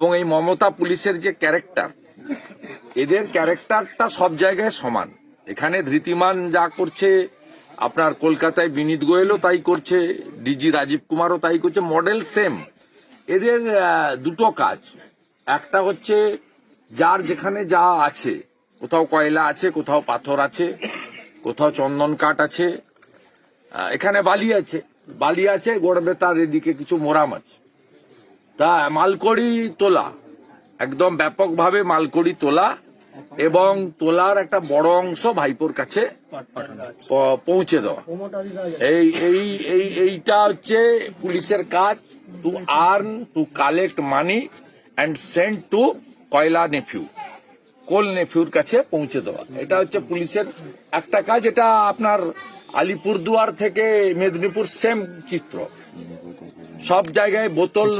এবং এই মমতা পুলিশের যে ক্যারেক্টার এদের ক্যারেক্টারটা সব জায়গায় সমান। এখানে ধৃতিমান যা করছে, আপনার কলকাতায় বিনীত গোয়েলও তাই করছে, ডিজি রাজীব কুমারও তাই করছে মডেল সেম এদের দুটো কাজ। একটা হচ্ছে যার যেখানে যা আছে, কোথাও কয়লা আছে, কোথাও পাথর আছে, কোথাও চন্দন কাঠ আছে এখানে বালি আছে। বালি আছে গড়বে তার এদিকে কিছু মোরাম আছে। তা মালকড়ি তোলা, একদম ব্যাপকভাবে মালকড়ি তোলা এবং তোলার একটা বড় অংশ ভাইপোর কাছে পৌঁছে দেওয়া। এই এই এই, এইটা হচ্ছে পুলিশের কাজ। To earn to collect money and send to কয়লা নেফিউ কোল নেফিউর কাছে পৌঁছে দেওয়া। এটা হচ্ছে পুলিশের একটা কাজ। এটা আপনার আলিপুরদুয়ার থেকে মেদিনীপুর সেম চিত্র। সব জায়গায় বোতল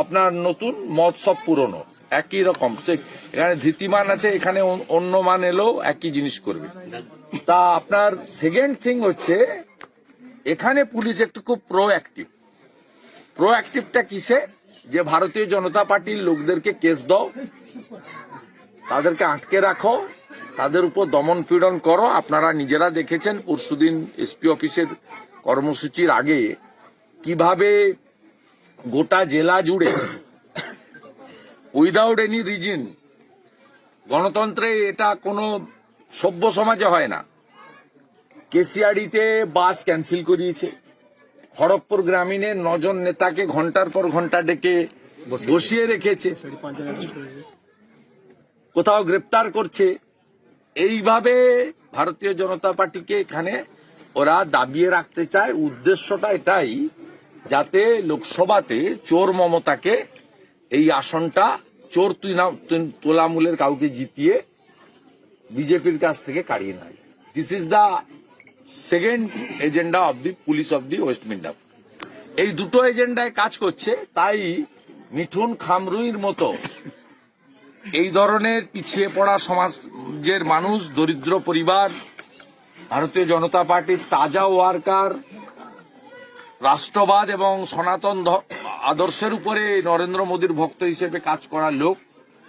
আপনার নতুন মদ সব পুরনো। একই রকম। সে এখানে ধৃতিমান আছে এখানে অন্য মান এলেও একই জিনিস করবে। তা আপনার সেকেন্ড থিং হচ্ছে এখানে পুলিশ একটু খুব প্রোঅ্যাক্টিভ প্রোঅ্যাক্টিভটা কিসে? যে ভারতীয় জনতা পার্টির লোকদেরকে কেস দাও তাদেরকে আটকে রাখো তাদের উপর দমন পীড়ন করো। আপনারা নিজেরা দেখেছেন পরশুদিন এসপি অফিসের কর্মসূচির আগে কীভাবে গোটা জেলা জুড়ে উইদাউট এনি রিজন গণতন্ত্রে এটা কোনো সভ্য সমাজে হয় না। কেসিআড়িতে বাস ক্যান্সেল করিয়েছে। খড়গপুর গ্রামীণে নজন নেতাকে ঘণ্টার পর ঘণ্টা ডেকে বসিয়ে রেখেছে। কোথাও গ্রেপ্তার করছে। এইভাবে ভারতীয় জনতা পার্টিকে এখানে ওরা দাবিয়ে রাখতে চায়। উদ্দেশ্যটা এটাই যাতে লোকসভাতে চোর মমতাকে এই আসনটা চোর তোলামূলের কাউকে জিতিয়ে বিজেপির কাছ থেকে কাড়িয়ে নেয়। This is the second agenda of the police of the West Midnapore এই দুটো এজেন্ডায় কাজ করছে, তাই মিঠুন খামরুইর মতো এই ধরনের পিছিয়ে পড়া সমাজের মানুষ, দরিদ্র পরিবার, ভারতীয় জনতা পার্টির তাজা ওয়ার্কার রাষ্ট্রবাদ এবং সনাতন আদর্শের উপরে নরেন্দ্র মোদীর ভক্ত হিসেবে কাজ করা লোক,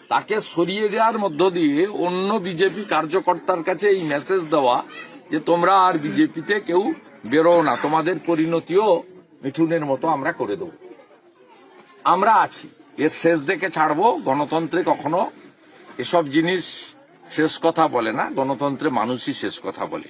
তাকে সরিয়ে দেওয়ার মধ্য দিয়ে অন্য বিজেপি কার্যকর্তার কাছে এই মেসেজ দেওয়া যে, তোমরা আর বিজেপিতে কেউ বেরো না, তোমাদের পরিণতিও মিঠুনের মতো আমরা করে দেবো। আমরা আছি, এর শেষ দেখে ছাড়বো। গণতন্ত্রে কখনো এসব জিনিস শেষ কথা বলে না, গণতন্ত্রে মানুষই শেষ কথা বলে।